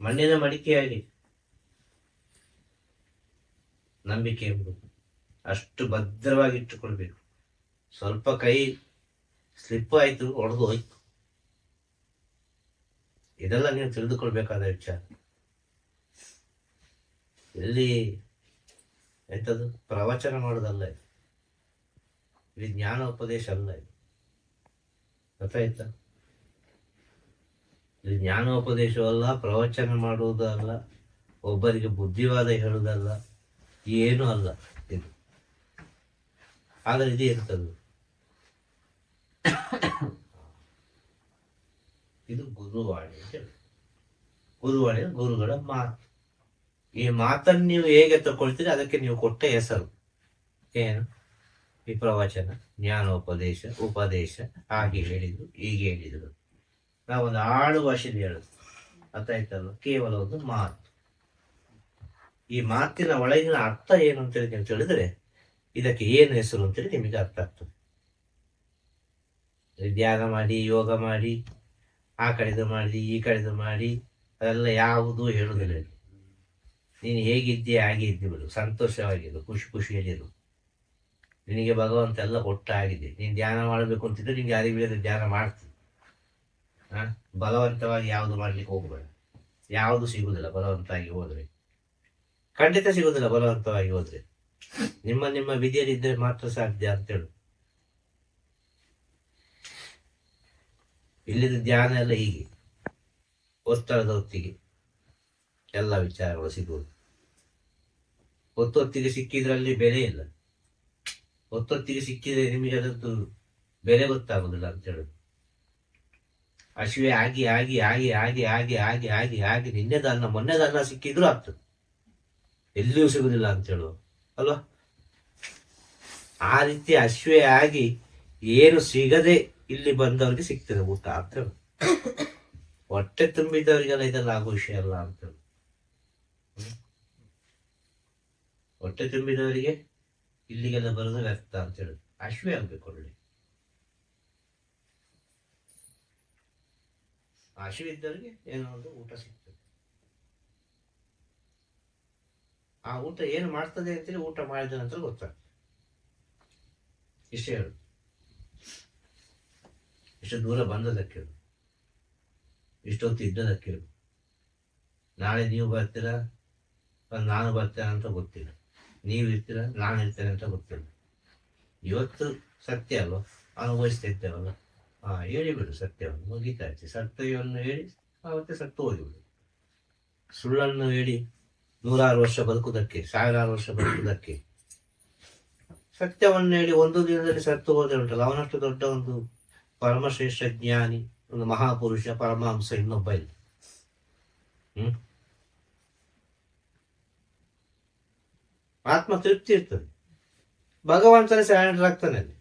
ಮಣ್ಣಿನ ಮಡಿಕೆಯಾಗಿ ನಂಬಿಕೆ ಎಂಬುದು ಅಷ್ಟು ಭದ್ರವಾಗಿ ಇಟ್ಟುಕೊಳ್ಬೇಕು. ಸ್ವಲ್ಪ ಕೈ ಸ್ಲಿಪ್ ಆಯ್ತು, ಒಡೆದು ಹೋಯ್ತು. ಇದೆಲ್ಲ ನೀವು ತಿಳಿದುಕೊಳ್ಬೇಕಾದ ವಿಚಾರ. ಇಲ್ಲಿ ಎಂಥದ್ದು ಪ್ರವಚನ ಮಾಡೋದಲ್ಲ ಇದು. ಇದು ಜ್ಞಾನ ಉಪದೇಶ ಅಲ್ಲ ಇದು. ಗೊತ್ತಾಯ್ತಾ? ಇದು ಜ್ಞಾನೋಪದೇಶವಲ್ಲ, ಪ್ರವಚನ ಮಾಡುವುದಲ್ಲ, ಒಬ್ಬರಿಗೆ ಬುದ್ಧಿವಾದ ಹೇಳುವುದಲ್ಲ ಏನೂ ಅಲ್ಲ ಇದು. ಆದರೆ ಇದು ಇರ್ತದ್ದು ಇದು ಗುರುವಾಣಿ ಅಂತ ಹೇಳಿ. ಗುರುವಾಣಿ ಗುರುಗಳ ಮಾತು. ಈ ಮಾತನ್ನು ನೀವು ಹೇಗೆ ತಗೊಳ್ತೀರಿ ಅದಕ್ಕೆ ನೀವು ಕೊಟ್ಟ ಹೆಸರು. ಏನು? ಈ ಪ್ರವಚನ, ಜ್ಞಾನೋಪದೇಶ, ಉಪದೇಶ, ಹಾಗೆ ಹೇಳಿದ್ರು, ಹೀಗೆ ಹೇಳಿದ್ರು. ನಾವೊಂದು ಆಳು ಭಾಷೆಯಲ್ಲಿ ಹೇಳುದು. ಅರ್ಥಾಯ್ತಲ್ಲ ಕೇವಲ ಒಂದು ಮಾತು. ಈ ಮಾತಿನ ಒಳಗಿನ ಅರ್ಥ ಏನು ಅಂತ ಅಂತೇಳಿ ನೀವು ತಿಳಿದ್ರೆ ಇದಕ್ಕೆ ಏನು ಹೆಸರು ಅಂತೇಳಿ ನಿಮಗೆ ಅರ್ಥ ಆಗ್ತದೆ. ಧ್ಯಾನ ಮಾಡಿ, ಯೋಗ ಮಾಡಿ, ಆ ಕಡೆದು ಮಾಡಿ, ಈ ಕಡೆದು ಮಾಡಿ, ಅದೆಲ್ಲ ಯಾವುದೂ ಹೇಳುವುದಿಲ್ಲ. ನೀನು ಹೇಗಿದ್ದೀಯ ಹಾಗೆ ಇದ್ದು ಬಿಡು. ಸಂತೋಷವಾಗಿರು, ಖುಷಿ ಖುಷಿಯಲ್ಲಿರು ನಿನಗೆ ಭಗವಂತ ಎಲ್ಲ ಕೊಟ್ಟಾಗಿದೆ. ನೀನು ಧ್ಯಾನ ಮಾಡಬೇಕು ಅಂತಿದ್ರೆ ನಿನ್ಗೆ ಅರಿವಿಲ್ಲದೆ ಧ್ಯಾನ ಮಾಡ್ತೀನಿ ಆ? ಬಲವಂತವಾಗಿ ಯಾವುದು ಮಾಡ್ಲಿಕ್ಕೆ ಹೋಗಬೇಡ. ಯಾವುದು ಸಿಗುದಿಲ್ಲ, ಬಲವಂತವಾಗಿ ಹೋದ್ರೆ. ಖಂಡಿತ ಸಿಗುವುದಿಲ್ಲ ಬಲವಂತವಾಗಿ ಹೋದ್ರೆ. ನಿಮ್ಮ ನಿಮ್ಮ ವಿಧಿಯಲ್ಲಿದ್ದರೆ ಮಾತ್ರ ಸಾಧ್ಯ ಅಂತೇಳು. ಇಲ್ಲಿದ ಧ್ಯಾನ ಎಲ್ಲ ಹೀಗೆ. ಒತ್ತಡದ ಹೊತ್ತಿಗೆ ಎಲ್ಲ ವಿಚಾರಗಳು ಸಿಗುವುದು. ಒತ್ತೊತ್ತಿಗೆ ಸಿಕ್ಕಿದ್ರಲ್ಲಿ ಬೆಲೆ ಇಲ್ಲ. ಒತ್ತೊತ್ತಿಗೆ ಸಿಕ್ಕಿದ್ರೆ ನಿಮಗೆ ಅದದ್ದು ಬೆಲೆ ಗೊತ್ತಾಗುದಿಲ್ಲ ಅಂತ ಹೇಳುದು ಹಸಿವೆ ಆಗಿ ಆಗಿ ಆಗಿ ಆಗಿ ಆಗಿ ಆಗಿ ಆಗಿ ಆಗಿ ನಿನ್ನೆದ ಅನ್ನ ಮೊನ್ನೆದ ಅನ್ನ ಸಿಕ್ಕಿದ್ರು ಆಗ್ತದೆ ಎಲ್ಲಿಯೂ ಸಿಗುದಿಲ್ಲ ಅಂತ ಹೇಳುವ. ಅಲ್ವಾ? ಆ ರೀತಿ ಹಸಿವೆ ಆಗಿ ಏನು ಸಿಗದೆ ಇಲ್ಲಿ ಬಂದವರಿಗೆ ಸಿಗ್ತದೆ ಊಟ ಅಂತ ಹೊಟ್ಟೆ ತುಂಬಿದವರಿಗೆಲ್ಲ ಇದೆಲ್ಲ ಆಗೋ ವಿಷಯ ಅಲ್ಲ ಅಂತ? ಹೊಟ್ಟೆ ತುಂಬಿದವರಿಗೆ ಇಲ್ಲಿಗೆಲ್ಲ ಬರೋದು ವ್ಯರ್ಥ ಅಂತ ಹೇಳುದು ಹಸಿವೆ ಆಗ್ಬೇಕು ಒಳ್ಳೆ. ಹಸಿವಿದ್ದವರಿಗೆ ಏನೋ ಒಂದು ಊಟ ಸಿಗ್ತದೆ. ಆ ಊಟ ಏನು ಮಾಡ್ತದೆ ಅಂತೇಳಿ ಊಟ ಮಾಡಿದ ನಂತರ ಗೊತ್ತಾಗ್ತದೆ. ಇಷ್ಟೇ ಹೇಳುದು. ಇಷ್ಟು ದೂರ ಬಂದದಕ್ಕೆ ಹೇಳು ಇಷ್ಟೊತ್ತು ಇದ್ದದಕ್ಕೆ ಹೇಳು ನಾಳೆ ನೀವು ಬರ್ತೀರಾ? ನಾನು ಬರ್ತೇನೆ ಅಂತ ಗೊತ್ತಿಲ್ಲ. ನೀವು ಇರ್ತೀರಾ? ನಾನು ಇರ್ತೇನೆ ಅಂತ ಗೊತ್ತಿಲ್ಲ. ಇವತ್ತು ಸತ್ಯ ಅಲ್ವಾ? ಅನುಭವಿಸ್ತಾ ಇರ್ತೇವಲ್ಲ ಹಾ ಹೇಳಿಬಿಡು ಸತ್ಯವನ್ನು ಮುಗಿತಾಯ್ತು ಸತ್ಯವನ್ನು ಹೇಳಿ, ಆವತ್ತೆ ಸತ್ತು ಹೋಗಿಬಿಡು. ಸುಳ್ಳನ್ನು ಹೇಳಿ ನೂರಾರು ವರ್ಷ ಬದುಕುವುದಕ್ಕೆ, ಸಾವಿರಾರು ವರ್ಷ ಬದುಕುವುದಕ್ಕೆ ಸತ್ಯವನ್ನು ಹೇಳಿ ಒಂದು ದಿನದಲ್ಲಿ ಸತ್ತು ಹೋದ್ರೆ ಉಂಟಲ್ಲ, ಅವನಷ್ಟು ದೊಡ್ಡ ಒಂದು ಪರಮಶ್ರೇಷ್ಠ ಜ್ಞಾನಿ, ಒಂದು ಮಹಾಪುರುಷ, ಪರಮಹಂಸ ಇನ್ನೊಬ್ಬ ಇಲ್ಲ ಹ್ಮ್? ಆತ್ಮ ತೃಪ್ತಿ ಇರ್ತದೆ. ಭಗವಂತನೇ ಸರೆಂಡರ್ ಆಗ್ತಾನೆ ಅಲ್ಲಿ.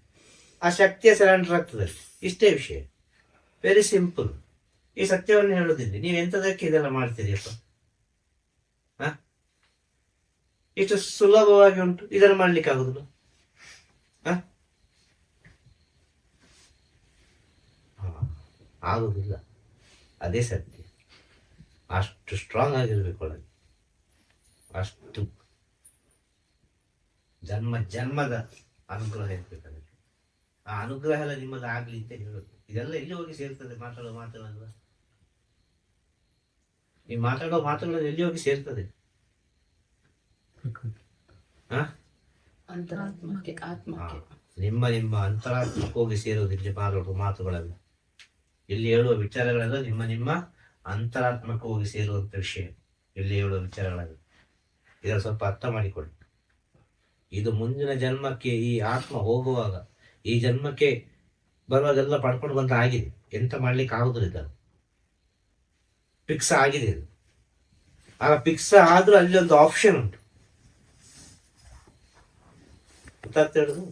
ಆ ಶಕ್ತಿಯ ಸರೆಂಡರ್ ಆಗ್ತದೆ ಅಲ್ಲಿ. ಇಷ್ಟೇ ವಿಷಯ. ವೆರಿ ಸಿಂಪಲ್ ಈ ಸತ್ಯವನ್ನು ಹೇಳುದಿಲ್ಲ ನೀವು ಎಂಥದಕ್ಕೆ ಇದೆಲ್ಲ ಮಾಡ್ತೀರಿಯಪ್ಪ? ಇಷ್ಟು ಸುಲಭವಾಗಿ ಉಂಟು. ಇದನ್ನು ಮಾಡ್ಲಿಕ್ಕೆ ಆಗುದಿಲ್ಲ. ಆಗುದಿಲ್ಲ. ಅದೇ ಸತ್ಯ. ಅಷ್ಟು ಸ್ಟ್ರಾಂಗ್ ಆಗಿರ್ಬೇಕು ಒಳಗೆ. ಅಷ್ಟು ಜನ್ಮ, ಜನ್ಮದ ಅನುಗ್ರಹ ಇರ್ಬೇಕು ಅದಕ್ಕೆ. ಆ ಅನುಗ್ರಹ ಎಲ್ಲ ನಿಮ್ಮದು ಆಗ್ಲಿ ಅಂತ ಹೇಳುದು. ಇದೆಲ್ಲ ಎಲ್ಲಿ ಹೋಗಿ ಸೇರ್ತದೆ ಮಾತಾಡೋ ಮಾತುಗಳೆಲ್ಲ ಈ ಮಾತಾಡೋ ಮಾತುಗಳನ್ನು ಎಲ್ಲಿ ಹೋಗಿ ಸೇರ್ತದೆ? ಹ? ಅಂತರಾತ್ಮಕ್ಕೆ ಆತ್ಮಕ್ಕೆ. ನಿಮ್ಮ ನಿಮ್ಮ ಅಂತರಾತ್ಮಕ್ಕೆ ಹೋಗಿ ಸೇರೋದು ಇಲ್ಲಿ ಮಾತಾಡೋ ಮಾತುಗಳೆಲ್ಲ. ಇಲ್ಲಿ ಹೇಳುವ ವಿಚಾರಗಳೆಲ್ಲ ನಿಮ್ಮ ನಿಮ್ಮ ಅಂತರಾತ್ಮಕ್ಕೆ ಹೋಗಿ ಸೇರುವಂತ ವಿಷಯ. ಇಲ್ಲಿ ಹೇಳುವ ವಿಚಾರಗಳೆಲ್ಲ. ಇದನ್ನು ಸ್ವಲ್ಪ ಅರ್ಥ ಮಾಡಿಕೊಳ್ಳಿ. ಇದು ಮುಂದಿನ ಜನ್ಮಕ್ಕೆ ಈ ಆತ್ಮ ಹೋಗುವಾಗ ಈ ಜನ್ಮಕ್ಕೆ ಬರುವಾಗೆಲ್ಲ ಪಡ್ಕೊಂಡು ಬಂದ ಆಗಿದೆ. ಎಂತ ಮಾಡ್ಲಿಕ್ಕೆ ಆಗುದಿಲ್ಲ ಫಿಕ್ಸ್ ಆಗಿದೆ ಅದು ಆಗ ಫಿಕ್ಸ್ ಆದ್ರೂ ಅಲ್ಲಿ ಒಂದು ಆಪ್ಷನ್ ಉಂಟು. ಹೇಳುದು?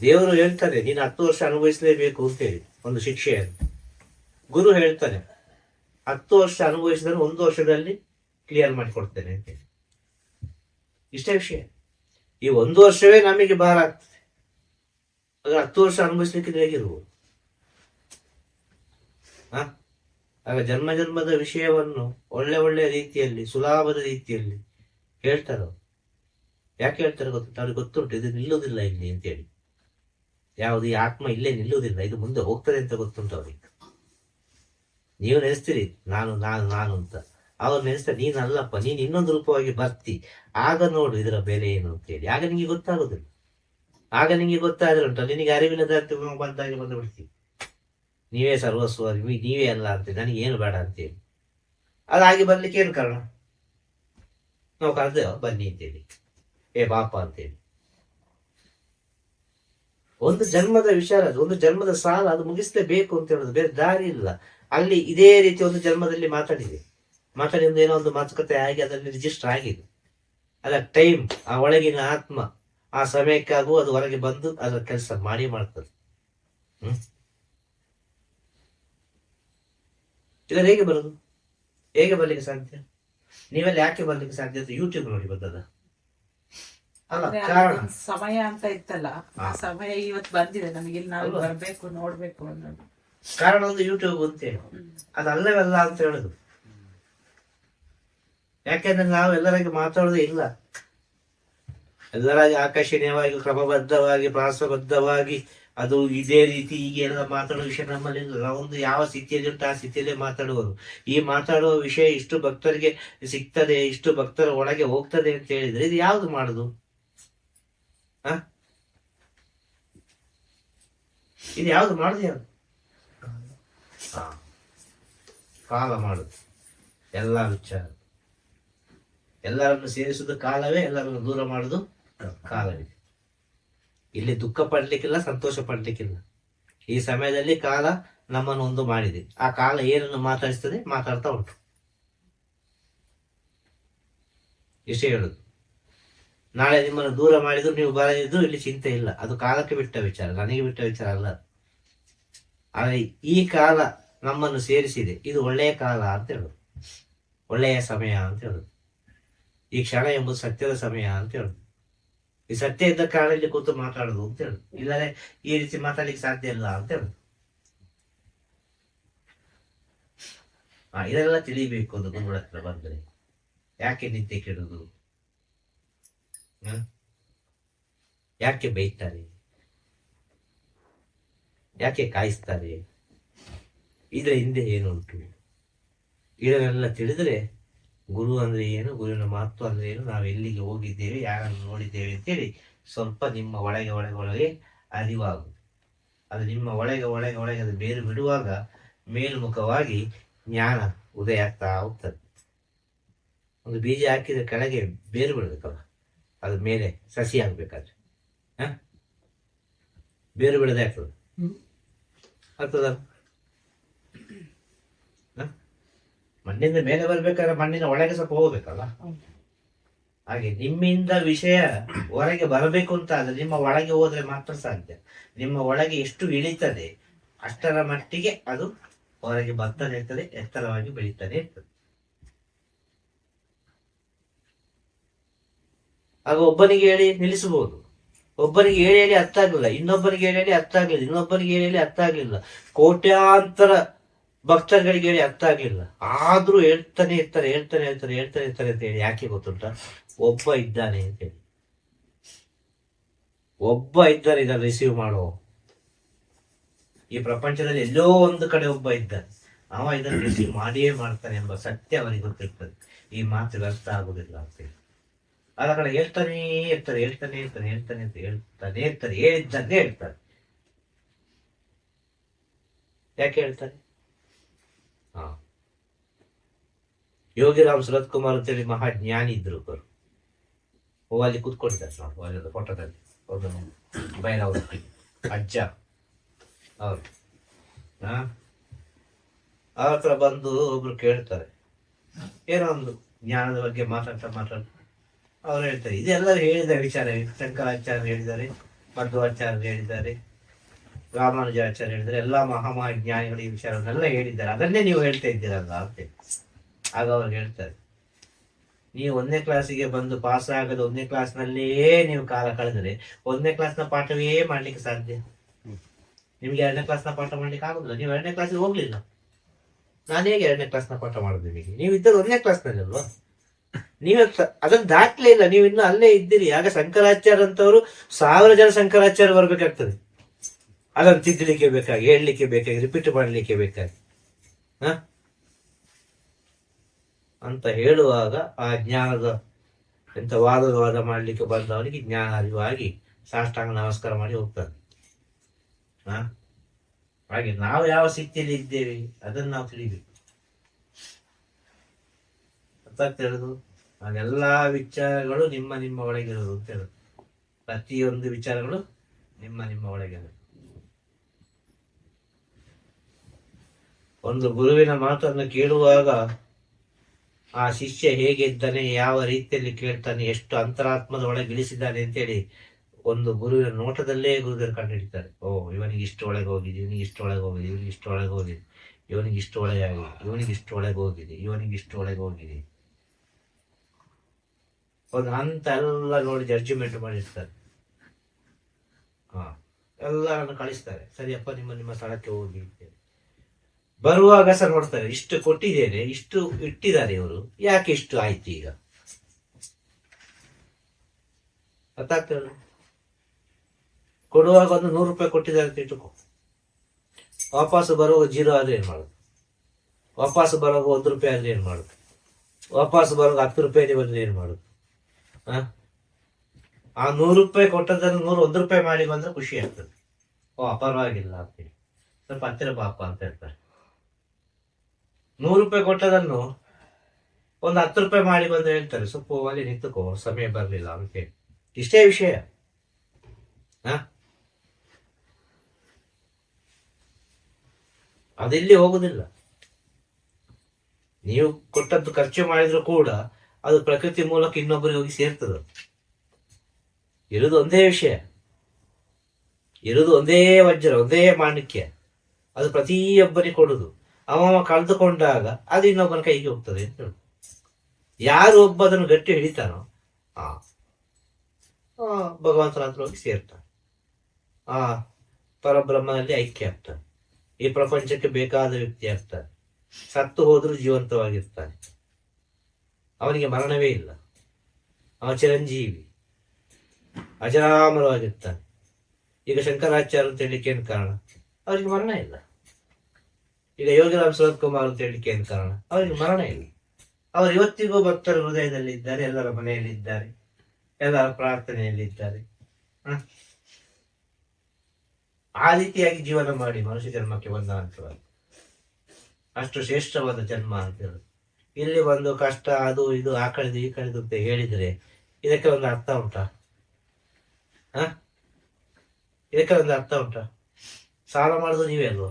ದೇವರು ಹೇಳ್ತಾರೆ, ನೀನು ಹತ್ತು ವರ್ಷ ಅನುಭವಿಸಲೇಬೇಕು ಅಂತೇಳಿ ಒಂದು ಶಿಕ್ಷೆಯನ್ನು. ಗುರು ಹೇಳ್ತಾನೆ, ಹತ್ತು ವರ್ಷ ಅನುಭವಿಸಿದ್ರೆ ಒಂದು ವರ್ಷದಲ್ಲಿ ಕ್ಲಿಯರ್ ಮಾಡಿಕೊಡ್ತೇನೆ ಅಂತೇಳಿ. ಇಷ್ಟೇ ವಿಷಯ. ಈ ಒಂದು ವರ್ಷವೇ ನಮಗೆ ಭಾರ ಆಗ್ತದೆ. ಆದ್ರೆ ಹತ್ತು ವರ್ಷ ಅನುಭವಿಸ್ಲಿಕ್ಕೆ ಹೇಗಿರ್ಬೋದು ಹ? ಆಗ ಜನ್ಮ ಜನ್ಮದ ವಿಷಯವನ್ನು ಒಳ್ಳೆ ಒಳ್ಳೆ ರೀತಿಯಲ್ಲಿ, ಸುಲಭದ ರೀತಿಯಲ್ಲಿ ಹೇಳ್ತಾರೋ. ಯಾಕೆ ಹೇಳ್ತಾರೆ ಗೊತ್ತುಂಟು ಅವ್ರಿಗೆ ಗೊತ್ತುಂಟು, ಇದು ನಿಲ್ಲುವುದಿಲ್ಲ ಇಲ್ಲಿ ಅಂತೇಳಿ. ಯಾವುದು ಈ ಆತ್ಮ ಇಲ್ಲೇ ನಿಲ್ಲುವುದಿಲ್ಲ, ಇದು ಮುಂದೆ ಹೋಗ್ತದೆ ಅಂತ ಗೊತ್ತುಂಟು ಅವ್ರಿಗೆ. ನೀವು ನೆನೆಸ್ತೀರಿ, ನಾನು ನಾನು ನಾನು ಅಂತ. ಅವ್ರು ನೆನೆಸ್ತಾರೆ, ನೀನಲ್ಲಪ್ಪ, ನೀನು ಇನ್ನೊಂದು ರೂಪವಾಗಿ ಬರ್ತಿ. ಆಗ ನೋಡು, ಇದರ ಬೆಲೆ ಏನು ಅಂತೇಳಿ. ಆಗ ನಿಮಗೆ ಗೊತ್ತಾಗೋದಿಲ್ಲ. ಆಗ ನಿಮಗೆ ಗೊತ್ತಾದ್ರೆ ಉಂಟು ನಿನಗೆ ಅರಿವಿಲ್ಲದ ಬಂದಾಗೆ ಬಂದು ಬಿಡ್ತೀವಿ ನೀವೇ ಸರ್ವಸ್ವ ನೀವೇ ಅಲ್ಲ ಅಂತ, ನನಗೆ ಏನು ಬೇಡ ಅಂತೇಳಿ ಅದಾಗಿ ಬರ್ಲಿಕ್ಕೆ ಏನು ಕಾರಣ? ನಾವು ಕರೆದೇವ ಬನ್ನಿ ಅಂತೇಳಿ ಏ, ಬಾಪ ಅಂತೇಳಿ ಒಂದು ಜನ್ಮದ ವಿಚಾರ ಅದು, ಒಂದು ಜನ್ಮದ ಸಾಲ ಅದು ಮುಗಿಸ್ಲೇಬೇಕು ಅಂತ ಹೇಳೋದು, ಬೇರೆ ದಾರಿ ಇಲ್ಲ. ಅಲ್ಲಿ ಇದೇ ರೀತಿ ಒಂದು ಜನ್ಮದಲ್ಲಿ ಮಾತಾಡಿದೆ. ಮಾತಾಡಿ ಒಂದು ಏನೋ ಒಂದು ಮಾತುಕತೆ ಆಗಿ, ಅದರಲ್ಲಿ ರಿಜಿಸ್ಟರ್ ಆಗಿದೆ. ಅದ ಟೈಮ್ ಆ ಒಳಗಿನ ಆತ್ಮ. ಆ ಸಮಯಕ್ಕಾಗೂ ಅದು ಹೊರಗೆ ಬಂದು ಅದರ ಕೆಲಸ ಮಾಡಿ ಮಾಡ್ತದೆ. ಹ್ಮ್? ಇದರ ಹೇಗೆ ಬರೋದು? ಹೇಗೆ ಬರ್ಲಿಕ್ಕೆ ಸಾಧ್ಯ? ನೀವೆಲ್ಲ ಯಾಕೆ ಬರ್ಲಿಕ್ಕೆ ಸಾಧ್ಯ ಅಂತ ಯೂಟ್ಯೂಬ್ ನೋಡಿ ಬಂದದ. ಅಲ್ಲ ಕಾರಣ? ಸಮಯ ಅಂತ ಇತ್ತಲ್ಲ ಆ ಸಮಯ ಇವತ್ತು ಬಂದಿದೆ ನಮಗೆ ನಾವು? ಬರ್ಬೇಕು ನೋಡ್ಬೇಕು ಅನ್ನೋದು. ಕಾರಣ ಒಂದು ಯೂಟ್ಯೂಬ್ ಅಂತ ಹೇಳಿ. ಅದಲ್ಲವಲ್ಲ ಅದು ಅಲ್ಲವಲ್ಲ ಅಂತ ಹೇಳುದು. ಯಾಕೆಂದ್ರೆ ನಾವು ಎಲ್ಲರಿಗೆ ಮಾತಾಡೋದೇ ಇಲ್ಲ. ಎಲ್ಲರಾಗಿ ಆಕರ್ಷಣೀಯವಾಗಿ, ಕ್ರಮಬದ್ಧವಾಗಿ ಪ್ರಾಸಬದ್ಧವಾಗಿ ಅದು ಇದೇ ರೀತಿ ಈಗ ಎಲ್ಲ ಮಾತಾಡೋ ವಿಷಯ ನಮ್ಮಲ್ಲಿ ಒಂದು ಯಾವ ಸ್ಥಿತಿಯಲ್ಲಿ ಉಂಟು ಆ ಸ್ಥಿತಿಯಲ್ಲೇ ಮಾತಾಡುವರು. ಈ ಮಾತಾಡುವ ವಿಷಯ ಇಷ್ಟು ಭಕ್ತರಿಗೆ ಸಿಗ್ತದೆ, ಇಷ್ಟು ಭಕ್ತರ ಒಳಗೆ ಹೋಗ್ತದೆ ಅಂತ ಹೇಳಿದ್ರೆ ಇದು ಯಾವ್ದು ಮಾಡುದು? ಇದು ಯಾವ್ದು ಮಾಡುದು ಯಾವ್ದು. ಕಾಲ ಮಾಡುದು. ಎಲ್ಲ ವಿಚಾರ. ಎಲ್ಲರನ್ನು ಸೇರಿಸುವುದು ಕಾಲವೇ ಎಲ್ಲರನ್ನು ದೂರ ಮಾಡುದು. ಕಾಲವೇ ಇಲ್ಲಿ ದುಃಖ ಪಡ್ಲಿಕ್ಕಿಲ್ಲ, ಸಂತೋಷ ಪಡ್ಲಿಕ್ಕಿಲ್ಲ. ಈ ಸಮಯದಲ್ಲಿ ಕಾಲ ನಮ್ಮನ್ನು ಒಂದು ಮಾಡಿದೆ. ಆ ಕಾಲ ಏನನ್ನು ಮಾತಾಡಿಸ್ತದೆ? ಮಾತಾಡ್ತಾ ಉಂಟು. ವಿಷಯ ಹೇಳುದು. ನಾಳೆ ನಿಮ್ಮನ್ನು ದೂರ ಮಾಡಿದ್ರು, ನೀವು ಬರದಿದ್ರು ಇಲ್ಲಿ ಚಿಂತೆ ಇಲ್ಲ. ಅದು ಕಾಲಕ್ಕೆ ಬಿಟ್ಟ ವಿಚಾರ, ನನಗೆ ಬಿಟ್ಟ ವಿಚಾರ ಅಲ್ಲ ಆದರೆ ಈ ಕಾಲ ನಮ್ಮನ್ನು ಸೇರಿಸಿದೆ. ಇದು ಒಳ್ಳೆಯ ಕಾಲ ಅಂತ ಹೇಳುದು. ಒಳ್ಳೆಯ ಸಮಯ ಅಂತ ಹೇಳುದು. ಈ ಕ್ಷಣ ಎಂಬುದು ಸತ್ಯದ ಸಮಯ ಅಂತ ಹೇಳುದು. ಈ ಸತ್ಯ ಇದ್ದ ಕಾರಣ ಇಲ್ಲಿ ಕೂತು ಮಾತಾಡೋದು ಅಂತ ಹೇಳುದು. ಇಲ್ಲದೆ ಈ ರೀತಿ ಮಾತಾಡ್ಲಿಕ್ಕೆ ಸಾಧ್ಯ ಇಲ್ಲ ಅಂತ ಹೇಳುದು. ಇದೆಲ್ಲ ತಿಳಿಬೇಕು ಒಂದು ಗುರುಗಳ ಹತ್ರ ಬಂದ್ರೆ. ಯಾಕೆ ನಿದ್ದೆ ಕೆಡುದು? ಯಾಕೆ ಬೈತಾರೆ ಯಾಕೆ ಕಾಯಿಸ್ತಾರೆ? ಇದರ ಹಿಂದೆ ಏನುಂಟು? ಇದನ್ನೆಲ್ಲ ತಿಳಿದ್ರೆ ಗುರು ಅಂದರೆ ಏನು? ಗುರುವಿನ ಮಹತ್ವ ಅಂದರೆ ಏನು? ನಾವು ಎಲ್ಲಿಗೆ ಹೋಗಿದ್ದೇವೆ? ಯಾರನ್ನು ನೋಡಿದ್ದೇವೆ ಅಂತೇಳಿ ಸ್ವಲ್ಪ ನಿಮ್ಮ ಒಳಗೆ ಒಳಗೆ ಒಳಗೆ ಅರಿವಾಗು ಅದು ನಿಮ್ಮ ಒಳಗೆ ಒಳಗೆ ಒಳಗೆ ಅದು ಬೇರು ಬಿಡುವಾಗ ಮೇಲ್ಮುಖವಾಗಿ ಜ್ಞಾನ ಉದಯ ಆಗ್ತಾ ಹೋಗ್ತದೆ. ಒಂದು ಬೀಜ ಹಾಕಿದ ಕೆಳಗೆ ಬೇರು ಬಿಡಬೇಕಲ್ಲ ಅದು ಮೇಲೆ ಸಸಿ ಆಗಬೇಕಾದ್ರೆ. ಹಾಂ? ಬೇರು ಬಿಡದೆ ಆಗ್ತದೆ. ಹ್ಮ್. ಆಗ್ತದ ಮಣ್ಣಿಂದ ಮೇಲೆ ಬರ್ಬೇಕಾದ್ರೆ ಮಣ್ಣಿನ ಒಳಗೆ ಸ್ವಲ್ಪ ಹೋಗ್ಬೇಕಲ್ಲ? ಹಾಗೆ ನಿಮ್ಮಿಂದ ವಿಷಯ ಹೊರಗೆ ಬರಬೇಕು ಅಂತ ಆದ್ರೆ ನಿಮ್ಮ ಒಳಗೆ ಹೋದ್ರೆ ಮಾತ್ರ ಸಾಧ್ಯ. ನಿಮ್ಮ ಒಳಗೆ ಎಷ್ಟು ಇಳಿತದೆ ಅಷ್ಟರ ಮಟ್ಟಿಗೆ ಅದು ಹೊರಗೆ ಬರ್ತಾನೆ ಇರ್ತದೆ ಎತ್ತರವಾಗಿ ಬೆಳೀತಾನೆ ಇರ್ತದೆ. ಆಗ ಒಬ್ಬನಿಗೆ ಹೇಳಿ ನಿಲ್ಲಿಸಬಹುದು. ಒಬ್ಬರಿಗೆ ಹೇಳಿ ಹೇಳಿ ಅರ್ಥ ಆಗಲಿಲ್ಲ ಇನ್ನೊಬ್ಬರಿಗೆ ಹೇಳಿ ಹೇಳಿ ಅರ್ಥ ಆಗಲಿಲ್ಲ ಇನ್ನೊಬ್ಬರಿಗೆ ಹೇಳಿ ಹೇಳಿ ಅರ್ಥ ಆಗಲಿಲ್ಲ. ಕೋಟ್ಯಾಂತರ ಭಕ್ತರುಗಳಿಗೆ ಹೇಳಿ ಅರ್ಥ ಆಗಿಲ್ಲ ಆದ್ರೂ ಹೇಳ್ತಾನೆ ಇರ್ತಾರೆ ಹೇಳ್ತಾನೆ ಇರ್ತಾರೆ ಹೇಳ್ತಾನೆ ಇರ್ತಾರೆ ಅಂತ ಹೇಳಿ ಯಾಕೆ ಗೊತ್ತುಂಟ? ಒಬ್ಬ ಇದ್ದಾನೆ ಅಂತ ಹೇಳಿ. ಒಬ್ಬ ಇದ್ದಾನೆ ಇದನ್ನು ರಿಸೀವ್ ಮಾಡೋ. ಈ ಪ್ರಪಂಚದಲ್ಲಿ ಎಲ್ಲೋ ಒಂದು ಕಡೆ ಒಬ್ಬ ಇದ್ದಾನೆ. ಅವ ಇದನ್ನು ರಿಸೀವ್ ಮಾಡಿಯೇ ಮಾಡ್ತಾನೆ ಎಂಬ ಸತ್ಯ ಅವನಿಗೆ ಗೊತ್ತಿರ್ತದೆ. ಈ ಮಾತು ವ್ಯರ್ಥ ಆಗುದಿಲ್ಲ ಅಂತ ಹೇಳಿ. ಅದ ಕಡೆ ಹೇಳ್ತಾನೇ ಇರ್ತಾರೆ, ಹೇಳ್ತಾನೆ ಇರ್ತಾನೆ, ಹೇಳ್ತಾನೆ ಅಂತ ಹೇಳ್ತಾನೆ ಇರ್ತಾರೆ ಹೇಳಿದ್ದನ್ನೇ ಹೇಳ್ತಾರೆ ಯಾಕೆ ಹೇಳ್ತಾರೆ ಯೋಗಿರಾಮ್ ಸುರತ್ ಕುಮಾರ್ ಅಂತೇಳಿ ಮಹಾ ಜ್ಞಾನಿ ಇದ್ರು ಓ, ಅಲ್ಲಿ ಕೂತ್ಕೊಂಡಿದ್ದಾರೆ ನೋಡಿ ಅಲ್ಲಿ ಫೋಟೋದಲ್ಲಿ. ಒಂದು ಬೈರವ್ರ ಅಜ್ಜ. ಅವ್ರು ಆ ಅವ್ರ ಹತ್ರ ಬಂದು ಒಬ್ರು ಕೇಳ್ತಾರೆ. ಏನೋ ಒಂದು ಜ್ಞಾನದ ಬಗ್ಗೆ ಮಾತಾಡ್ತಾ ಮಾತಾಡ್ತಾ. ಅವ್ರು ಹೇಳ್ತಾರೆ, ಇದೆಲ್ಲರೂ ಹೇಳಿದ ವಿಚಾರ. ಶಂಕರಾಚಾರ್ಯ ಹೇಳಿದ್ದಾರೆ ಮಧ್ವಾಚಾರ್ಯ ಹೇಳಿದ್ದಾರೆ. ರಾಮಾನುಜಾಚಾರ್ಯ ಹೇಳಿದ್ರೆ ಎಲ್ಲ ಮಹಾಮಹಾ ಜ್ಞಾನಿಗಳು ಈ ವಿಚಾರವನ್ನೆಲ್ಲ ಹೇಳಿದ್ದಾರೆ. ಅದನ್ನೇ ನೀವು ಹೇಳ್ತಾ ಇದ್ದೀರಲ್ಲ ಅಂತ ಆಗ ಅವ್ರು ಹೇಳ್ತಾರೆ, ನೀವು ಒಂದನೇ ಕ್ಲಾಸಿಗೆ ಬಂದು ಪಾಸ್ ಆಗದ ಒಂದನೇ ಕ್ಲಾಸ್ನಲ್ಲಿಯೇ ನೀವು ಕಾಲ ಕಳೆದರೆ ಒಂದನೇ ಕ್ಲಾಸ್ನ ಪಾಠವೇ ಮಾಡ್ಲಿಕ್ಕೆ ಸಾಧ್ಯ? ನಿಮ್ಗೆ ಎರಡನೇ ಕ್ಲಾಸ್ನ ಪಾಠ ಮಾಡ್ಲಿಕ್ಕೆ ಆಗುದಿಲ್ಲ. ನೀವು ಎರಡನೇ ಕ್ಲಾಸಿಗೆ ಹೋಗ್ಲಿಲ್ಲ. ನಾನು ಹೇಗೆ ಎರಡನೇ ಕ್ಲಾಸ್ನ ಪಾಠ ಮಾಡೋದು ನಿಮಗೆ? ನೀವು ಇದ್ದದ್ದು ಒಂದನೇ ಕ್ಲಾಸ್ನಲ್ಲಿ ಅಲ್ವಾ? ನೀವೇ ಅದನ್ನು ದಾಖಲೆ ಇಲ್ಲ. ನೀವು ಇನ್ನೂ ಅಲ್ಲೇ ಇದ್ದೀರಿ. ಆಗ ಶಂಕರಾಚಾರ್ಯ ಅಂತವರು ಸಾವಿರ ಜನ ಶಂಕರಾಚಾರ್ಯ ಬರ್ಬೇಕಾಗ್ತದೆ. ಅದನ್ನು ತಿದ್ದಲಿಕ್ಕೆ ಬೇಕಾಗಿ, ಹೇಳಲಿಕ್ಕೆ ಬೇಕಾಗಿ ರಿಪೀಟ್ ಮಾಡಲಿಕ್ಕೆ ಬೇಕಾಗಿ ಅಂತ ಹೇಳುವಾಗ ಆ ಜ್ಞಾನದ ಎಂತ ವಾದ ವಿವಾದ ಮಾಡಲಿಕ್ಕೆ ಬಂದವನಿಗೆ ಜ್ಞಾನ ಅರಿವಾಗಿ ಸಾಷ್ಟಾಂಗ ನಮಸ್ಕಾರ ಮಾಡಿ ಹೋಗ್ತಾನೆ. ಹ? ಹಾಗೆ ನಾವು ಯಾವ ಸ್ಥಿತಿಯಲ್ಲಿ ಇದ್ದೇವೆ ಅದನ್ನು ನಾವು ತಿಳಿಬೇಕು. ಗೊತ್ತಾಗ್ತಾ ಹೇಳುದು? ಅದೆಲ್ಲ ವಿಚಾರಗಳು ನಿಮ್ಮ ನಿಮ್ಮ ಒಳಗಿರೋದು ಅಂತ ಹೇಳುದು. ಪ್ರತಿಯೊಂದು ವಿಚಾರಗಳು ನಿಮ್ಮ ನಿಮ್ಮ ಒಳಗಿರೋದು ಒಂದು ಗುರುವಿನ ಮಾತನ್ನು ಕೇಳುವಾಗ ಆ ಶಿಷ್ಯ ಹೇಗಿದ್ದಾನೆ ಯಾವ ರೀತಿಯಲ್ಲಿ ಕೇಳ್ತಾನೆ, ಎಷ್ಟು ಅಂತರಾತ್ಮದ ಒಳಗೆ ಇಳಿಸಿದ್ದಾನೆ ಅಂತೇಳಿ ಒಂದು ಗುರುವಿನ ನೋಟದಲ್ಲೇ ಗುರುಗಳು ಕಂಡುಹಿಡಿತಾರೆ. ಓ, ಇವನಿಗೆ ಇಷ್ಟು ಒಳಗೆ ಹೋಗಿದೆ, ಇವನಿಗೆ ಇಷ್ಟು ಒಳಗೆ ಹೋಗಿದೆ, ಇವನಿಗೆ ಇಷ್ಟು ಒಳಗೆ ಹೋಗಿದೆ, ಇವನಿಗೆ ಇಷ್ಟು ಒಳಗೆ ಆಗಿದೆ, ಇವನಿಗೆ ಇಷ್ಟು ಒಳಗೆ ಹೋಗಿದೆ, ಇವನಿಗೆ ಇಷ್ಟು ಒಳಗೆ ಹೋಗಿದೆ. ಒಂದು ಹಂತ ಎಲ್ಲ ನೋಡಿ ಜಡ್ಜ್ಮೆಂಟ್ ಮಾಡಿರ್ತಾರೆ. ಹಾ, ಎಲ್ಲರನ್ನು ಕಳಿಸ್ತಾರೆ. ಸರಿಯಪ್ಪ ನಿಮ್ಮ ನಿಮ್ಮ ಸ್ಥಳಕ್ಕೆ ಹೋಗಿ ಅಂತೇಳಿ. ಬರುವಾಗ ಸಹ ನೋಡ್ತಾರೆ, ಇಷ್ಟು ಕೊಟ್ಟಿದ್ದೇನೆ, ಇಷ್ಟು ಇಟ್ಟಿದ್ದಾರೆ ಇವರು. ಯಾಕೆ ಇಷ್ಟು ಆಯ್ತು ಈಗ? ಗೊತ್ತಾಗ್ತದೆ ಕೊಡುವಾಗ ಒಂದು ನೂರು ರೂಪಾಯಿ ಕೊಟ್ಟಿದ್ದಾರೆ ಅಂತ ಇಟ್ಟುಕೋ ವಾಪಸ್ ಬರುವಾಗ ಜೀರೋ ಆದ್ರೆ ಏನ್ ಮಾಡುದು? ವಾಪಸ್ ಬರುವಾಗ ಒಂದು ರೂಪಾಯಿ ಆದ್ರೆ ಏನ್ ಮಾಡುದು? ವಾಪಸ್ ಬರುವಾಗ ಹತ್ತು ರೂಪಾಯಿ ಬಂದ್ರೆ ಏನ್ ಮಾಡುದು? ಹಾಂ? ಆ ನೂರು ರೂಪಾಯಿ ಕೊಟ್ಟದನ್ನು ನೂರು ಒಂದು ರೂಪಾಯಿ ಮಾಡಿ ಬಂದ್ರೆ ಖುಷಿ ಆಗ್ತದೆ. ಓ, ಪರವಾಗಿಲ್ಲ ಅಂತೇಳಿ ಸ್ವಲ್ಪ ಹತ್ತಿರ ಬಾಪ ಅಂತ ಹೇಳ್ತಾರೆ. ನೂರು ರೂಪಾಯಿ ಕೊಟ್ಟದನ್ನು ಒಂದು ಹತ್ತು ರೂಪಾಯಿ ಮಾಡಿ ಬಂದು ಹೇಳ್ತಾರೆ. ಸೊಪ್ಪು ಅಲ್ಲಿ ನಿಂತುಕೋ, ಸಮಯ ಬರಲಿಲ್ಲ ಅದಕ್ಕೆ. ಇಷ್ಟೇ ವಿಷಯ. ಹ? ಅದೆಲ್ಲಿ ಹೋಗುದಿಲ್ಲ. ನೀವು ಕೊಟ್ಟದ್ದು ಖರ್ಚು ಮಾಡಿದ್ರು ಕೂಡ ಅದು ಪ್ರಕೃತಿ ಮೂಲಕ ಇನ್ನೊಬ್ಬರಿಗೆ ಹೋಗಿ ಸೇರ್ತದೆ. ಇರುವುದು ಒಂದೇ ವಿಷಯ. ಇರುವುದು ಒಂದೇ ವಜ್ರ, ಒಂದೇ ಮಾಣಿಕ್ಯ. ಅದು ಪ್ರತಿಯೊಬ್ಬರಿಗೆ ಕೊಡುದು. ಅವ ಕಳೆದುಕೊಂಡಾಗ ಅದು ಇನ್ನೊಬ್ಬನ ಕೈಗೆ ಹೋಗ್ತದೆ ಅಂತ ಹೇಳಿ. ಯಾರು ಒಬ್ಬ ಅದನ್ನು ಗಟ್ಟಿ ಹಿಡಿತಾನೋ ಆ, ಭಗವಂತನ ಹತ್ರ ಹೋಗಿ ಸೇರ್ತಾನೆ. ಆ, ಪರಬ್ರಹ್ಮನಲ್ಲಿ ಐಕ್ಯ ಆಗ್ತಾನೆ. ಈ ಪ್ರಪಂಚಕ್ಕೆ ಬೇಕಾದ ವ್ಯಕ್ತಿ ಆಗ್ತಾನೆ. ಸತ್ತು ಹೋದ್ರೂ ಜೀವಂತವಾಗಿರ್ತಾನೆ. ಅವನಿಗೆ ಮರಣವೇ ಇಲ್ಲ. ಅವ ಚಿರಂಜೀವಿ. ಅಜರಾಮರವಾಗಿರ್ತಾನೆ. ಈಗ ಶಂಕರಾಚಾರ್ಯ ಅಂತ ಹೇಳಲಿಕ್ಕೆ ಏನು ಕಾರಣ? ಅವರಿಗೆ ಮರಣ ಇಲ್ಲ. ಈಗ ಯೋಗಿರಾಮ್ ಸುರತ್ ಕುಮಾರ್ ಅಂತ ಹೇಳಿಕೆ ಏನು ಕಾರಣ? ಅವರಿಗೆ ಮರಣ ಇಲ್ಲ. ಅವರು ಇವತ್ತಿಗೂ ಭಕ್ತರ ಹೃದಯದಲ್ಲಿ ಇದ್ದಾರೆ, ಎಲ್ಲರ ಮನೆಯಲ್ಲಿ ಇದ್ದಾರೆ, ಎಲ್ಲರ ಪ್ರಾರ್ಥನೆಯಲ್ಲಿ ಇದ್ದಾರೆ? ಆ ರೀತಿಯಾಗಿ ಜೀವನ ಮಾಡಿ ಮನುಷ್ಯ ಜನ್ಮಕ್ಕೆ ಬಂದ ಅಷ್ಟು ಶ್ರೇಷ್ಠವಾದ ಜನ್ಮ ಅಂತ ಹೇಳುದು ಇಲ್ಲಿ ಒಂದು ಕಷ್ಟ, ಅದು ಇದು, ಆ ಕಳೆದು ಈ ಕಳೆದು ಅಂತ ಹೇಳಿದ್ರೆ ಇದಕ್ಕೆ ಒಂದು ಅರ್ಥ ಉಂಟಾ? ಇದಕ್ಕೆ ಒಂದು ಅರ್ಥ ಉಂಟಾ? ಸಾಲ ಮಾಡುದು ನೀವೇ ಅಲ್ವಾ?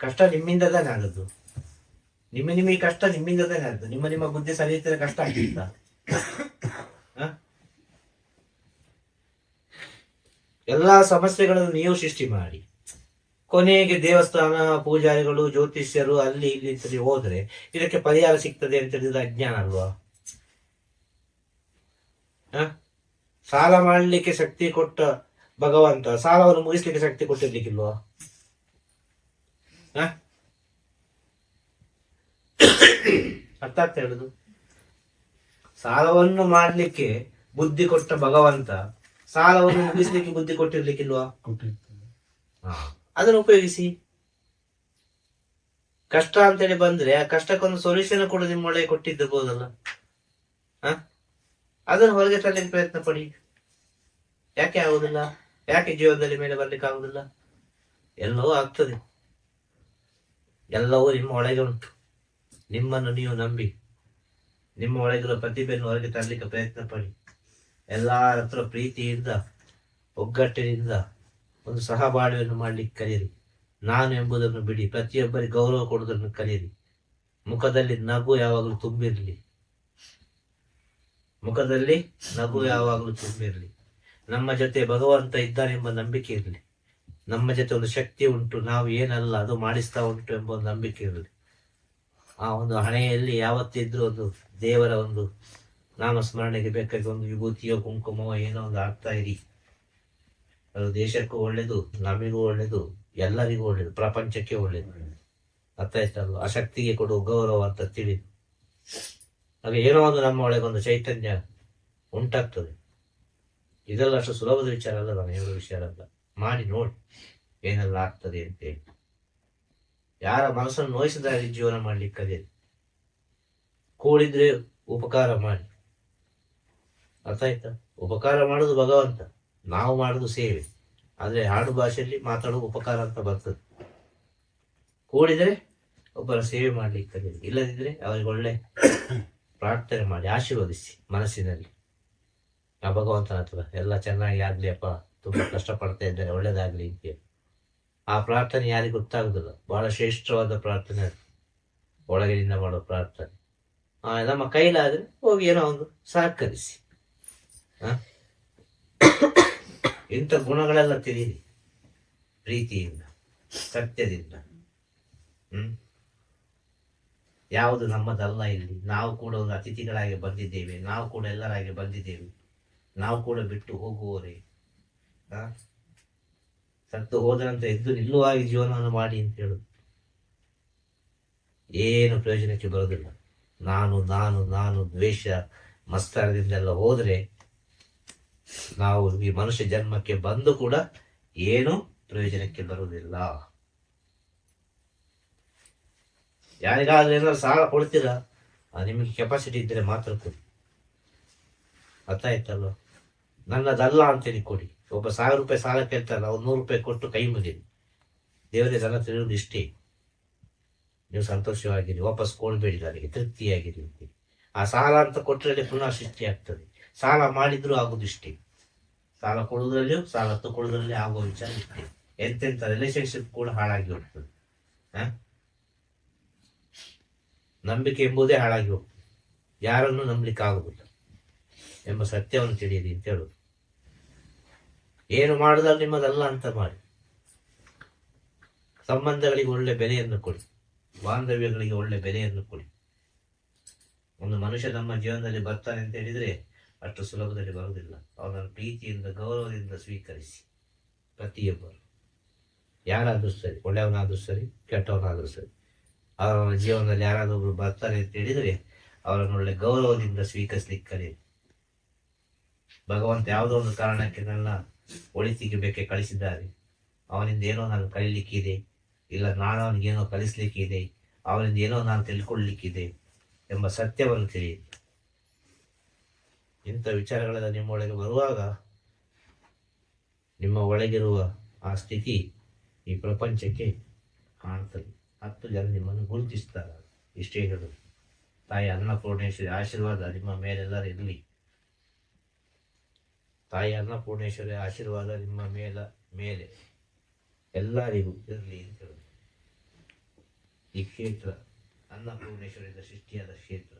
ಕಷ್ಟ ನಿಮ್ಮಿಂದ ತಾನೇ ಆಗದ್ದು ನಿಮ್ಮ ನಿಮಗೆ ಕಷ್ಟ ನಿಮ್ಮಿಂದ ತಾನೇ ಆಗದ್ದು ನಿಮ್ಮ ನಿಮ್ಮ ಬುದ್ಧಿ ಸರಿಯಿದ್ರೆ ಕಷ್ಟ ಆಗ್ತಿತ್ತ? ಎಲ್ಲಾ ಸಮಸ್ಯೆಗಳನ್ನು ನೀವು ಸೃಷ್ಟಿ ಮಾಡಿ. ಕೊನೆಗೆ ದೇವಸ್ಥಾನ ಪೂಜಾರಿಗಳು ಜ್ಯೋತಿಷ್ಯರು ಅಲ್ಲಿ ಇಲ್ಲಿ ಅಂತೇಳಿ ಹೋದ್ರೆ ಇದಕ್ಕೆ ಪರಿಹಾರ ಸಿಗ್ತದೆ ಅಂತ ಹೇಳಿದ್ರೆ ಅಜ್ಞಾನ ಅಲ್ವಾ? ಹ? ಸಾಲ ಮಾಡಲಿಕ್ಕೆ ಶಕ್ತಿ ಕೊಟ್ಟ ಭಗವಂತ ಸಾಲವನ್ನು ಮುಗಿಸ್ಲಿಕ್ಕೆ ಶಕ್ತಿ ಕೊಟ್ಟಿರ್ಲಿಕ್ಕಿಲ್ವಾ? ಹ? ಅರ್ಥ ಆಗ್ತಾ ಹೇಳುದು ಸಾಲವನ್ನು ಮಾಡ್ಲಿಕ್ಕೆ ಬುದ್ಧಿ ಕೊಟ್ಟ ಭಗವಂತ ಸಾಲವನ್ನು ಮುಗಿಸ್ಲಿಕ್ಕೆ ಬುದ್ಧಿ ಕೊಟ್ಟಿರ್ಲಿಕ್ಕಿಲ್ವಾ? ಅದನ್ನು ಉಪಯೋಗಿಸಿ. ಕಷ್ಟ ಅಂತೇಳಿ ಬಂದ್ರೆ ಆ ಕಷ್ಟಕ್ಕೊಂದು ಸೊಲ್ಯೂಷನ್ ಕೂಡ ನಿಮ್ಮೊಳಗೆ ಕೊಟ್ಟಿದ್ದಿರ್ಬೋದಲ್ಲ? ಹ? ಅದನ್ನು ಹೊರಗೆ ತರಲಿಕ್ಕೆ ಪ್ರಯತ್ನ ಪಡಿ. ಯಾಕೆ ಆಗುದಿಲ್ಲ? ಯಾಕೆ ಜೀವನದಲ್ಲಿ ಮೇಲೆ ಬರ್ಲಿಕ್ಕೆ ಆಗುದಿಲ್ಲ? ಎಲ್ಲವೂ ಆಗ್ತದೆ. ಎಲ್ಲವೂ ನಿಮ್ಮ ಒಳಗೆ ಉಂಟು ನಿಮ್ಮನ್ನು ನೀವು ನಂಬಿ. ನಿಮ್ಮ ಒಳಗಿರೋ ಪ್ರತಿಭೆಯನ್ನು ಹೊರಗೆ ತರಲಿಕ್ಕೆ ಪ್ರಯತ್ನ ಪಡಿ ಎಲ್ಲರ ಹತ್ರ ಪ್ರೀತಿಯಿಂದ, ಒಗ್ಗಟ್ಟಿನಿಂದ ಒಂದು ಸಹಬಾಳ್ವೆಯನ್ನು ಮಾಡಲಿಕ್ಕೆ ಕಲಿಯಿರಿ. ನಾನು ಎಂಬುದನ್ನು ಬಿಡಿ. ಪ್ರತಿಯೊಬ್ಬರಿಗೆ ಗೌರವ ಕೊಡುವುದನ್ನು ಕಲಿಯಿರಿ. ಮುಖದಲ್ಲಿ ನಗು ಯಾವಾಗಲೂ ತುಂಬಿರಲಿ. ಮುಖದಲ್ಲಿ ನಗು ಯಾವಾಗಲೂ ತುಂಬಿರಲಿ. ನಮ್ಮ ಜೊತೆ ಭಗವಂತ ಇದ್ದಾನೆಂಬ ನಂಬಿಕೆ ಇರಲಿ. ನಮ್ಮ ಜೊತೆ ಒಂದು ಶಕ್ತಿ ಉಂಟು, ನಾವು ಏನಲ್ಲ, ಅದು ಮಾಡಿಸ್ತಾ ಉಂಟು ಎಂಬ ಒಂದು ನಂಬಿಕೆ ಇರಲಿ. ಆ ಒಂದು ಹಣೆಯಲ್ಲಿ ಯಾವತ್ತಿದ್ರೂ ಒಂದು ದೇವರ ಒಂದು ನಾಮಸ್ಮರಣೆಗೆ ಬೇಕಾಗಿ ಒಂದು ವಿಭೂತಿಯೋ, ಕುಂಕುಮವೋ ಏನೋ ಒಂದು ಆಗ್ತಾ ಇರಿ. ಅದು ದೇಶಕ್ಕೂ ಒಳ್ಳೇದು, ನಮಿಗೂ ಒಳ್ಳೇದು, ಎಲ್ಲರಿಗೂ ಒಳ್ಳೇದು, ಪ್ರಪಂಚಕ್ಕೆ ಒಳ್ಳೇದು. ಅರ್ಥ ಆಯ್ತಲ್ವ ಆ ಶಕ್ತಿಗೆ ಕೊಡುವ ಗೌರವ ಅಂತ ತಿಳಿದು. ಅದು ಏನೋ ಒಂದು ನಮ್ಮ ಒಂದು ಚೈತನ್ಯ ಉಂಟಾಗ್ತದೆ. ಇದೆಲ್ಲ ಅಷ್ಟು ಸುಲಭದ ವಿಚಾರ ಅಲ್ಲ ಮನೆಯವರ ವಿಚಾರ ಅಲ್ಲ. ಮಾಡಿ ನೋಡಿ ಏನೆಲ್ಲ ಆಗ್ತದೆ ಅಂತೇಳಿ. ಯಾರ ಮನಸ್ಸನ್ನು ನೋಯಿಸಿದಾಗ ಜೀವನ ಮಾಡ್ಲಿಕ್ಕೆ ಅದೇ. ಕೂಡಿದ್ರೆ ಉಪಕಾರ ಮಾಡಿ. ಅರ್ಥ ಆಯ್ತಾ? ಉಪಕಾರ ಮಾಡೋದು ಭಗವಂತ, ನಾವು ಮಾಡೋದು ಸೇವೆ. ಆದ್ರೆ ಹಾಡು ಭಾಷೆಯಲ್ಲಿ ಮಾತಾಡೋದು ಉಪಕಾರ ಅಂತ ಬರ್ತದೆ. ಕೂಡಿದ್ರೆ ಒಬ್ಬರ ಸೇವೆ ಮಾಡ್ಲಿಕ್ಕೆ ಇಲ್ಲದಿದ್ರೆ ಅವರಿಗೆ ಒಳ್ಳೆ ಪ್ರಾರ್ಥನೆ ಮಾಡಿ, ಆಶೀರ್ವದಿಸಿ ಮನಸ್ಸಿನಲ್ಲಿ. ಆ ಭಗವಂತನ ಹತ್ರ ಎಲ್ಲ ಚೆನ್ನಾಗಿ ಆಗ್ಲಿ ಅಪ್ಪ, ತುಂಬಾ ಕಷ್ಟಪಡ್ತಾ ಇದ್ದಾರೆ, ಒಳ್ಳೇದಾಗಲಿ ಅಂತ. ಆ ಪ್ರಾರ್ಥನೆ ಯಾರಿಗೂ ಗೊತ್ತಾಗುದಿಲ್ಲ. ಬಹಳ ಶ್ರೇಷ್ಠವಾದ ಪ್ರಾರ್ಥನೆ ಅದು. ಒಳಗಿನಿಂದ ಮಾಡೋ ಪ್ರಾರ್ಥನೆ. ಆ, ನಮ್ಮ ಕೈಲಾದರೆ ಹೋಗಿ ಏನೋ ಒಂದು ಸಹಕರಿಸಿ? ಇಂಥ ಗುಣಗಳೆಲ್ಲ ತಿಳಿಯಿರಿ ಪ್ರೀತಿಯಿಂದ, ಸತ್ಯದಿಂದ. ಹ್ಮ್? ಯಾವುದು ನಮ್ಮದಲ್ಲ ಇಲ್ಲಿ. ನಾವು ಕೂಡ ಒಂದು ಅತಿಥಿಗಳಾಗಿ ಬಂದಿದ್ದೇವೆ. ನಾವು ಕೂಡ ಎಲ್ಲರಾಗಿ ಬಂದಿದ್ದೇವೆ. ನಾವು ಕೂಡ ಬಿಟ್ಟು ಹೋಗುವವರೇ? ಸತ್ತು ಹೋದರಂತೆ ಎದ್ದು ನಿಲ್ಲುವಾಗಿ ಜೀವನವನ್ನು ಮಾಡಿ ಅಂತ ಹೇಳುದು. ಏನು ಪ್ರಯೋಜನಕ್ಕೆ ಬರೋದಿಲ್ಲ ನಾನು ನಾನು ನಾನು ದ್ವೇಷ ಮಸ್ತರದಿಂದೆಲ್ಲ ಹೋದ್ರೆ ನಾವು ಈ ಮನುಷ್ಯ ಜನ್ಮಕ್ಕೆ ಬಂದು ಕೂಡ ಏನು ಪ್ರಯೋಜನಕ್ಕೆ ಬರುವುದಿಲ್ಲ. ಯಾರಿಗಾದ್ರೂ ಏನಾದ್ರು ಸಾಲ ಕೊಡ್ತೀರಾ? ನಿಮಗೆ ಕೆಪಾಸಿಟಿ ಇದ್ದರೆ ಮಾತ್ರ ಕೊಡಿ. ಅರ್ಥ ಆಯ್ತಲ್ವ? ನನ್ನದಲ್ಲ ಅಂತೇಳಿ ಕೊಡಿ. ಒಬ್ಬ ಸಾವಿರ ರೂಪಾಯಿ ಸಾಲ ಕೇಳ್ತಾರಲ್ಲ ಅವ್ರು ನೂರು ರೂಪಾಯಿ ಕೊಟ್ಟು ಕೈ ಮುಗಿರಿ ದೇವರೇ ಜನ ತಿಳಿಯೋದು ಇಷ್ಟೇ. ನೀವು ಸಂತೋಷವಾಗಿರಿ, ವಾಪಸ್ ಕೊಡಬೇಡಿ ನನಗೆ, ತೃಪ್ತಿಯಾಗಿರಿ. ಆ ಸಾಲ ಅಂತ ಕೊಟ್ಟರೆ ಪುನಃ ಸೃಷ್ಟಿ ಆಗ್ತದೆ. ಸಾಲ ಮಾಡಿದ್ರು ಆಗೋದು ಇಷ್ಟೇ. ಸಾಲ ಕೊಡುವುದರಲ್ಲಿ ಸಾಲ ತಗೊಳ್ಳೋದ್ರಲ್ಲಿ ಆಗೋ ವಿಚಾರ ಇಷ್ಟೇ. ಎಂತೆಂಥ ರಿಲೇಶನ್ಶಿಪ್ ಕೂಡ ಹಾಳಾಗಿ ಹೋಗ್ತದೆ. ಹ? ನಂಬಿಕೆ ಎಂಬುದೇ ಹಾಳಾಗಿ ಹೋಗ್ತದೆ. ಯಾರನ್ನು ನಂಬಲಿಕ್ಕೆ ಆಗುವುದಿಲ್ಲ ಎಂಬ ಸತ್ಯವನ್ನು ತಿಳಿಯಿರಿ ಅಂತ ಹೇಳುದು. ಏನು ಮಾಡಿದಾಗ ನಿಮ್ಮದಲ್ಲ ಅಂತ ಮಾಡಿ. ಸಂಬಂಧಗಳಿಗೆ ಒಳ್ಳೆ ಬೆಲೆಯನ್ನು ಕೊಡಿ. ಬಾಂಧವ್ಯಗಳಿಗೆ ಒಳ್ಳೆ ಬೆಲೆಯನ್ನು ಕೊಡಿ. ಒಂದು ಮನುಷ್ಯ ನಮ್ಮ ಜೀವನದಲ್ಲಿ ಬರ್ತಾನೆ ಅಂತ ಹೇಳಿದರೆ ಅಷ್ಟು ಸುಲಭದಲ್ಲಿ ಬರುವುದಿಲ್ಲ. ಅವನನ್ನು ಪ್ರೀತಿಯಿಂದ, ಗೌರವದಿಂದ ಸ್ವೀಕರಿಸಿ. ಪ್ರತಿಯೊಬ್ಬರು. ಯಾರಾದರೂ ಸರಿ, ಒಳ್ಳೆಯವನಾದರೂ ಸರಿ, ಕೆಟ್ಟವನಾದರೂ ಸರಿ. ಅವನ ಜೀವನದಲ್ಲಿ ಯಾರಾದರೂ ಒಬ್ಬರು ಬರ್ತಾರೆ ಅಂತ ಹೇಳಿದರೆ ಅವರನ್ನು ಒಳ್ಳೆ ಗೌರವದಿಂದ ಸ್ವೀಕರಿಸಲಿಕ್ಕೆ ಕಲಿಯಿರಿ. ಭಗವಂತ ಯಾವುದೋ ಒಂದು ಕಾರಣಕ್ಕೆ ನನ್ನ ಒಳಿತಿಗೆ ಬೇಕೆ ಕಳಿಸಿದ್ದಾರೆ. ಅವನಿಂದ ಏನೋ ನಾನು ಕಲಿಲಿಕ್ಕಿದೆ. ಇಲ್ಲ, ನಾನು ಅವನಿಗೆ ಏನೋ ಕಲಿಸ್ಲಿಕ್ಕಿದೆ. ಅವನಿಂದ ಏನೋ ನಾನು ತಿಳ್ಕೊಳ್ಲಿಕ್ಕಿದೆ ಎಂಬ ಸತ್ಯವನ್ನು ತಿಳಿಯಿರಿ. ಇಂಥ ವಿಚಾರಗಳೆಲ್ಲ ನಿಮ್ಮ ಒಳಗೆ ಬರುವಾಗ ನಿಮ್ಮ ಒಳಗಿರುವ ಆ ಸ್ಥಿತಿ ಈ ಪ್ರಪಂಚಕ್ಕೆ ಕಾಣ್ತದೆ. ಹತ್ತು ಜನ ನಿಮ್ಮನ್ನು ಗುರುತಿಸ್ತಾರೆ. ಇಷ್ಟೇ ಹೇಳೋದು. ತಾಯಿ ಅನ್ನಪೂರ್ಣೇಶ್ವರಿ ಆಶೀರ್ವಾದ ನಿಮ್ಮ ಮೇಲೆಲ್ಲರೂ ಇರಲಿ. ತಾಯಿ ಅನ್ನಪೂರ್ಣೇಶ್ವರಿ ಆಶೀರ್ವಾದ ನಿಮ್ಮ ಮೇಲ, ಮೇಲೆ ಎಲ್ಲರಿಗೂ ಇರಲಿ ಅಂತ ಹೇಳುದು ಈ ಕ್ಷೇತ್ರ ಅನ್ನಪೂರ್ಣೇಶ್ವರಿಂದ ಸೃಷ್ಟಿಯಾದ ಕ್ಷೇತ್ರ.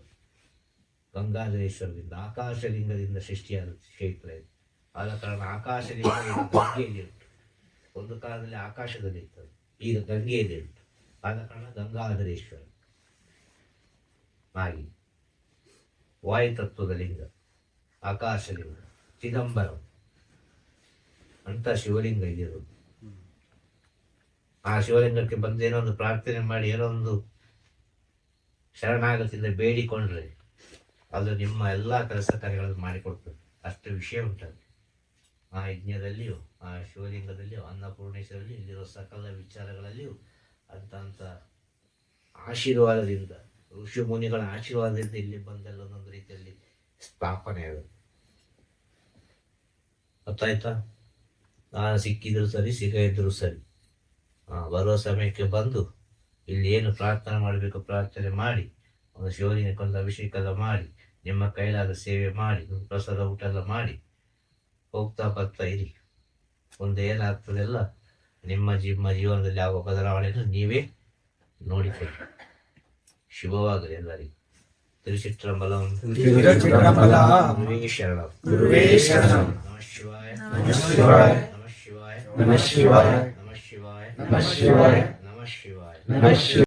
ಗಂಗಾಧರೇಶ್ವರದಿಂದ ಆಕಾಶಲಿಂಗದಿಂದ ಸೃಷ್ಟಿಯಾದ ಕ್ಷೇತ್ರ ಇದು. ಆದ ಕಾರಣ ಆಕಾಶಲಿಂಗ ಗಂಗೆಯಲ್ಲಿ ಉಂಟು. ಒಂದು ಕಾಲದಲ್ಲಿ ಆಕಾಶದಲ್ಲಿ ಇರ್ತದೆ, ಈಗ ಗಂಗೆಯಲ್ಲಿ ಉಂಟು. ಆದ ಕಾರಣ ಗಂಗಾಧರೇಶ್ವರ. ಹಾಗೆ ವಾಯುತತ್ವದ ಲಿಂಗ, ಆಕಾಶಲಿಂಗ. ಚಿದಂಬರಂ. ಅಂತ ಶಿವಲಿಂಗ ಇದ್ದರು ಆ ಶಿವಲಿಂಗಕ್ಕೆ ಬಂದು ಏನೋ ಒಂದು ಪ್ರಾರ್ಥನೆ ಮಾಡಿ, ಏನೋ ಒಂದು ಶರಣಾಗತಿಯಿಂದ ಬೇಡಿಕೊಂಡ್ರೆ ಅದು ನಿಮ್ಮ ಎಲ್ಲ ಕೆಲಸ ಕಾರ್ಯಗಳನ್ನು ಮಾಡಿಕೊಡ್ತದೆ. ಅಷ್ಟು ವಿಷಯ ಉಂಟದು. ಆ ಯಜ್ಞದಲ್ಲಿಯೂ, ಆ ಶಿವಲಿಂಗದಲ್ಲಿಯೂ ಅನ್ನಪೂರ್ಣೇಶ್ವರಲ್ಲಿ ಇಲ್ಲಿರೋ ಸಕಲ ವಿಚಾರಗಳಲ್ಲಿಯೂ ಅಂತ ಅಂತ ಆಶೀರ್ವಾದದಿಂದ, ಋಷಿ ಮುನಿಗಳ ಆಶೀರ್ವಾದದಿಂದ ಇಲ್ಲಿ ಬಂದೆಲ್ಲ ಒಂದೊಂದು ರೀತಿಯಲ್ಲಿ ಸ್ಥಾಪನೆ ಆಗುತ್ತೆ. ಗೊತ್ತಾಯ್ತಾ? ನಾನು ಸಿಕ್ಕಿದ್ರು ಸರಿ, ಸಿಗದಿದ್ರು ಸರಿ. ಬರುವ ಸಮಯಕ್ಕೆ ಬಂದು ಇಲ್ಲಿ ಏನು ಪ್ರಾರ್ಥನೆ ಮಾಡಬೇಕು ಪ್ರಾರ್ಥನೆ ಮಾಡಿ, ಒಂದು ಶಿವಲಿಂಗಕ್ಕೊಂದು ಅಭಿಷೇಕ ಎಲ್ಲ ಮಾಡಿ, ನಿಮ್ಮ ಕೈಲಾದ ಸೇವೆ ಮಾಡಿ ಪ್ರಸಾದ ಊಟ ಎಲ್ಲ ಮಾಡಿ, ಹೋಗ್ತಾ ಬರ್ತಾ ಇರಿ. ಮುಂದೆ ಏನಾಗ್ತದೆಲ್ಲ ನಿಮ್ಮ ನಿಮ್ಮ ಜೀವನದಲ್ಲಿ ಆಗುವ ಬದಲಾವಣೆಯನ್ನು ನೀವೇ ನೋಡಿಕೊಳ್ಳಿ. ಶುಭವಾಗಲಿ ಎಲ್ಲರಿಗೂ. திருச்சிற்றம்பலம் சரணம் குருவே சரணம் நம சிவாய நம சிவாய நம சிவாய நம சிவாய நம சிவாய நம சிவாய நம சிவாய